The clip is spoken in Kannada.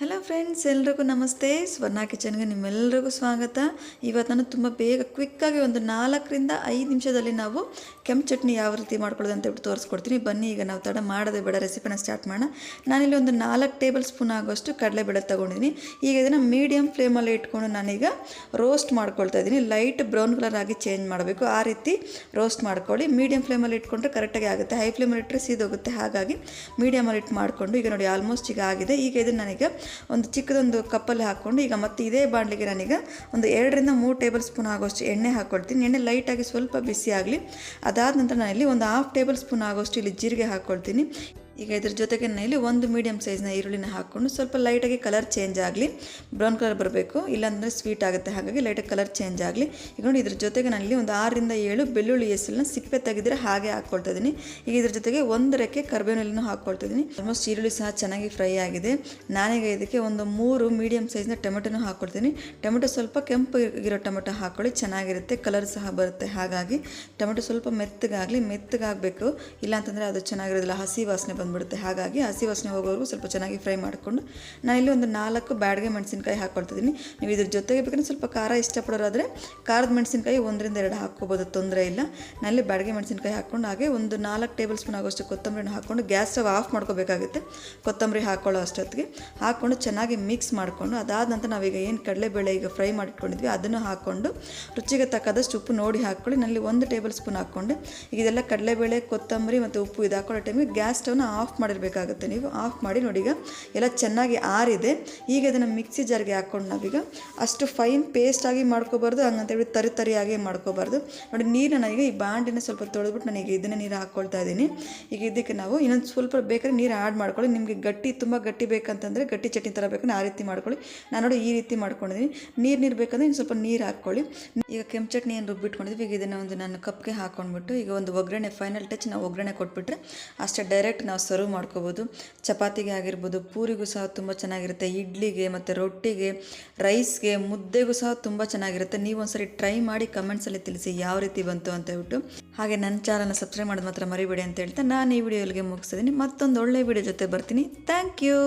ಹಲೋ ಫ್ರೆಂಡ್ಸ್ ಎಲ್ರಿಗೂ ನಮಸ್ತೆ. ಸ್ವರ್ಣ ಕಿಚನ್ಗೆ ನಿಮ್ಮೆಲ್ಲರಿಗೂ ಸ್ವಾಗತ. ಇವತ್ತು ನಾನು ತುಂಬ ಬೇಗ ಕ್ವಿಕ್ಕಾಗಿ ಒಂದು ನಾಲ್ಕರಿಂದ ಐದು ನಿಮಿಷದಲ್ಲಿ ನಾವು ಕೆಂಪು ಚಟ್ನಿ ಯಾವ ರೀತಿ ಮಾಡ್ಕೊಳ್ಳೋದು ಅಂತ ಹೇಳ್ಬಿಟ್ಟು ತೋರಿಸ್ಕೊಡ್ತೀನಿ. ಬನ್ನಿ, ಈಗ ನಾವು ತಡ ಮಾಡೋದೇ ಬೇಡ ರೆಸಿಪಿನ ಸ್ಟಾರ್ಟ್ ಮಾಡೋಣ. ನಾನಿಲ್ಲಿ ಒಂದು ನಾಲ್ಕು ಟೇಬಲ್ ಸ್ಪೂನ್ ಆಗೋಷ್ಟು ಕಡಲೆಬೇಳೆ ತೊಗೊಂಡಿದ್ದೀನಿ. ಈಗ ಇದನ್ನು ಮೀಡಿಯಮ್ ಫ್ಲೇಮಲ್ಲಿ ಇಟ್ಕೊಂಡು ನಾನೀಗ ರೋಸ್ಟ್ ಮಾಡ್ಕೊಳ್ತಾ ಇದ್ದೀನಿ. ಲೈಟ್ ಬ್ರೌನ್ ಕಲರ್ ಆಗಿ ಚೇಂಜ್ ಮಾಡಬೇಕು. ಆ ರೀತಿ ರೋಸ್ಟ್ ಮಾಡ್ಕೊಳ್ಳಿ. ಮೀಡಿಯಮ್ ಫ್ಲೇಮಲ್ಲಿ ಇಟ್ಕೊಂಡ್ರೆ ಕರೆಕ್ಟಾಗಿ ಆಗುತ್ತೆ. ಹೈ ಫ್ಲೇಮಲ್ಲಿ ಇಟ್ಟರೆ ಸೀದೋಗುತ್ತೆ. ಹಾಗಾಗಿ ಮೀಡಿಯಮಲ್ಲಿ ಇಟ್ಟು ಮಾಡಿಕೊಂಡು ಈಗ ನೋಡಿ ಆಲ್ಮೋಸ್ಟ್ ಈಗ ಆಗಿದೆ. ಈಗ ಇದನ್ನು ನಾನೀಗ ಒಂದು ಚಿಕ್ಕದೊಂದು ಕಪ್ಪಲ್ಲಿ ಹಾಕ್ಕೊಂಡು ಈಗ ಮತ್ತೆ ಇದೇ ಬಾಣಲಿಗೆ ನಾನೀಗ ಒಂದು ಎರಡರಿಂದ ಮೂರು ಟೇಬಲ್ ಸ್ಪೂನ್ ಆಗೋಷ್ಟು ಎಣ್ಣೆ ಹಾಕ್ಕೊಳ್ತೀನಿ ಎಣ್ಣೆ ಲೈಟಾಗಿ ಸ್ವಲ್ಪ ಬಿಸಿ ಆಗಲಿ. ಅದಾದ ನಂತರ ನಾನು ಇಲ್ಲಿ ಒಂದು ಹಾಫ್ ಟೇಬಲ್ ಸ್ಪೂನ್ ಆಗೋಷ್ಟು ಇಲ್ಲಿ ಜೀರಿಗೆ ಹಾಕ್ಕೊಳ್ತೀನಿ ಈಗ ಇದ್ರ ಜೊತೆಗೆ ಇಲ್ಲಿ ಒಂದು ಮೀಡಿಯಮ್ ಸೈಜ್ನ ಈರುಳ್ಳಿನ ಹಾಕ್ಕೊಂಡು ಸ್ವಲ್ಪ ಲೈಟಾಗಿ ಕಲರ್ ಚೇಂಜ್ ಆಗಲಿ. ಬ್ರೌನ್ ಕಲರ್ ಬರಬೇಕು. ಇಲ್ಲಾಂದರೆ ಸ್ವೀಟ್ ಆಗುತ್ತೆ. ಹಾಗಾಗಿ ಲೈಟಾಗಿ ಕಲರ್ ಚೇಂಜ್ ಆಗಲಿ. ಈಗ ನೋಡಿ ಇದ್ರ ಜೊತೆಗೆ ನಾನಿಲ್ಲಿ ಒಂದು ಆರರಿಂದ ಏಳು ಬೆಳ್ಳುಳ್ಳಿ ಹೆಸರನ್ನ ಸಿಪ್ಪೆ ತೆಗೆದರೆ ಹಾಗೆ ಹಾಕ್ಕೊಳ್ತಾ ಇದ್ದೀನಿ. ಈಗ ಇದ್ರ ಜೊತೆಗೆ ಒಂದು ರೆಕ್ಕೆ ಕರ್ಬೇವಿನ ಹಾಕ್ಕೊಳ್ತಾ ಇದ್ದೀನಿ. ಆಲ್ಮೋಸ್ಟ್ ಈರುಳ್ಳಿ ಸಹ ಚೆನ್ನಾಗಿ ಫ್ರೈ ಆಗಿದೆ. ನಾನೀಗ ಇದಕ್ಕೆ ಒಂದು ಮೂರು ಮೀಡಿಯಮ್ ಸೈಜ್ನ ಟೊಮೆಟೊನೂ ಹಾಕ್ಕೊಳ್ತೀನಿ ಟೊಮೆಟೊ ಸ್ವಲ್ಪ ಕೆಂಪು ಇರೋ ಟೊಮೆಟೊ ಹಾಕ್ಕೊಳ್ಳಿ ಚೆನ್ನಾಗಿರುತ್ತೆ. ಕಲರ್ ಸಹ ಬರುತ್ತೆ. ಹಾಗಾಗಿ ಟೊಮೆಟೊ ಸ್ವಲ್ಪ ಮೆತ್ತಗಾಗಲಿ. ಮೆತ್ತಗಾಗಬೇಕು. ಇಲ್ಲಾಂತಂದರೆ ಅದು ಚೆನ್ನಾಗಿರೋದಿಲ್ಲ. ಹಸಿ ವಾಸನೆ ಬಂದ್ಬಿಡುತ್ತೆ. ಹಾಗಾಗಿ ಹಸಿ ವಾಸನೆ ಹೋಗೋವರೆಗೂ ಸ್ವಲ್ಪ ಚೆನ್ನಾಗಿ ಫ್ರೈ ಮಾಡಿಕೊಂಡು ನಾನಿಲ್ಲಿ ಒಂದು ನಾಲ್ಕು ಬ್ಯಾಡ್ಗೆ ಮೆಣಸಿನ್ಕಾಯಿ ಹಾಕ್ಕೊಳ್ತಿದ್ದೀನಿ ನೀವು ಇದ್ರ ಜೊತೆಗೆ ಬೇಕಂದ್ರೆ ಸ್ವಲ್ಪ ಖಾರ ಇಷ್ಟಪಡೋರಾದರೆ ಖಾರದ ಮೆಣಸಿನಕಾಯಿ ಒಂದರಿಂದ ಎರಡು ಹಾಕ್ಕೋಬೋದು, ತೊಂದರೆ ಇಲ್ಲ. ನಾನಿಲ್ಲಿ ಬ್ಯಾಡಗೆ ಮೆಣಸಿನ್ಕಾಯಿ ಹಾಕ್ಕೊಂಡು ಹಾಗೆ ಒಂದು ನಾಲ್ಕು ಟೇಬಲ್ ಸ್ಪೂನ್ ಆಗೋಷ್ಟು ಕೊತ್ತಂಬರಿನ ಹಾಕ್ಕೊಂಡು ಗ್ಯಾಸ್ ಸ್ಟವ್ ಆಫ್ ಮಾಡ್ಕೋಬೇಕಾಗುತ್ತೆ. ಕೊತ್ತಂಬರಿ ಹಾಕ್ಕೊಳ್ಳೋ ಅಷ್ಟೊತ್ತಿಗೆ ಹಾಕ್ಕೊಂಡು ಚೆನ್ನಾಗಿ ಮಿಕ್ಸ್ ಮಾಡಿಕೊಂಡು ಅದಾದ ನಂತರ ನಾವೀಗ ಏನು ಕಡಲೆಬೇಳೆ ಈಗ ಫ್ರೈ ಮಾಡಿಟ್ಕೊಂಡಿದ್ವಿ, ಅದನ್ನು ಹಾಕ್ಕೊಂಡು ರುಚಿಗೆ ತಕ್ಕದಷ್ಟು ಉಪ್ಪು ನೋಡಿ ಹಾಕ್ಕೊಳ್ಳಿ. ನಲ್ಲಿ ಒಂದು ಟೇಬಲ್ ಸ್ಪೂನ್ ಹಾಕ್ಕೊಂಡು ಇದೆಲ್ಲ ಕಡಲೆಬೇಳೆ, ಕೊತ್ತಂಬರಿ ಮತ್ತು ಉಪ್ಪು ಇದು ಹಾಕೊಳ್ಳೋ ಟೈಮಿಗೆ ಗ್ಯಾಸ್ ಸ್ಟವ್ನ ಆಫ್ ಮಾಡಿರಬೇಕಾಗುತ್ತೆ ನೀವು. ಆಫ್ ಮಾಡಿ ನೋಡಿ ಈಗ ಎಲ್ಲ ಚೆನ್ನಾಗಿ ಆರಿದೆ. ಈಗ ಇದನ್ನು ಮಿಕ್ಸಿ ಜಾರ್ಗೆ ಹಾಕ್ಕೊಂಡು ನಾವೀಗ ಅಷ್ಟು ಫೈನ್ ಪೇಸ್ಟಾಗಿ ಮಾಡ್ಕೋಬಾರ್ದು ಹಂಗಂತೇಳಿ ತರಿ ತರಿಯಾಗಿ ಮಾಡ್ಕೋಬಾರ್ದು. ನೋಡಿ ನೀರನ್ನ ಈಗ ಈ ಬಾಂಡಿನ ಸ್ವಲ್ಪ ತೊಳೆದ್ಬಿಟ್ಟು ನಾನೀಗ ಇದನ್ನು ನೀರು ಹಾಕ್ಕೊಳ್ತಾ ಇದ್ದೀನಿ. ಈಗ ಇದಕ್ಕೆ ನಾವು ಇನ್ನೊಂದು ಸ್ವಲ್ಪ ಬೇಕಾದ್ರೆ ನೀರು ಆ್ಯಡ್ ಮಾಡ್ಕೊಳ್ಳಿ. ನಿಮಗೆ ಗಟ್ಟಿ, ತುಂಬ ಗಟ್ಟಿ ಬೇಕಂತಂದರೆ ಗಟ್ಟಿ ಚಟ್ನಿ ಥರ ಬೇಕಂದ್ರೆ ಆ ರೀತಿ ಮಾಡ್ಕೊಳ್ಳಿ. ನಾನು ನೋಡಿ ಈ ರೀತಿ ಮಾಡ್ಕೊಂಡಿದ್ದೀನಿ. ನೀರು ನೀರು ಬೇಕಂದರೆ ಇನ್ನು ಸ್ವಲ್ಪ ನೀರು ಹಾಕ್ಕೊಳ್ಳಿ. ಈಗ ಕೆಂಪು ಚಟ್ನಿ ಏನು ರುಬ್ಬಿಟ್ಕೊಂಡಿದ್ವಿ ಈಗ ಇದನ್ನು ಒಂದು ನಾನು ಕಪ್ಗೆ ಹಾಕ್ಕೊಂಡ್ಬಿಟ್ಟು ಈಗ ಒಂದು ಒಗ್ಗರಣೆ ಫೈನಲ್ ಟಚ್ ನಾವು ಒಗ್ಗರಣೆ ಕೊಟ್ಬಿಟ್ರೆ ಅಷ್ಟೇ ಡೈರೆಕ್ಟ್ ನಾವು ಸರ್ವ್ ಮಾಡ್ಕೋಬೋದು. ಚಪಾತಿಗೆ ಆಗಿರ್ಬೋದು, ಪೂರಿಗೂ ಸಹ ತುಂಬ ಚೆನ್ನಾಗಿರುತ್ತೆ. ಇಡ್ಲಿಗೆ ಮತ್ತು ರೊಟ್ಟಿಗೆ, ರೈಸ್ಗೆ, ಮುದ್ದೆಗೂ ಸಹ ತುಂಬ ಚೆನ್ನಾಗಿರುತ್ತೆ. ನೀವು ಒಂದ್ಸರಿ ಟ್ರೈ ಮಾಡಿ ಕಮೆಂಟ್ಸಲ್ಲಿ ತಿಳಿಸಿ ಯಾವ ರೀತಿ ಬಂತು ಅಂತ ಹೇಳ್ಬಿಟ್ಟು. ಹಾಗೆ ನನ್ನ ಚಾನಲ್ನ ಸಬ್ಸ್ಕ್ರೈಬ್ ಮಾಡೋದು ಮಾತ್ರ ಮರಿಬೇಡಿ ಅಂತ ಹೇಳ್ತಾ ನಾನು ಈ ವಿಡಿಯೋ ಮುಗಿಸ್ತಿದ್ದೀನಿ. ಮತ್ತೊಂದು ಒಳ್ಳೆ ವಿಡಿಯೋ ಜೊತೆ ಬರ್ತೀನಿ. Thank you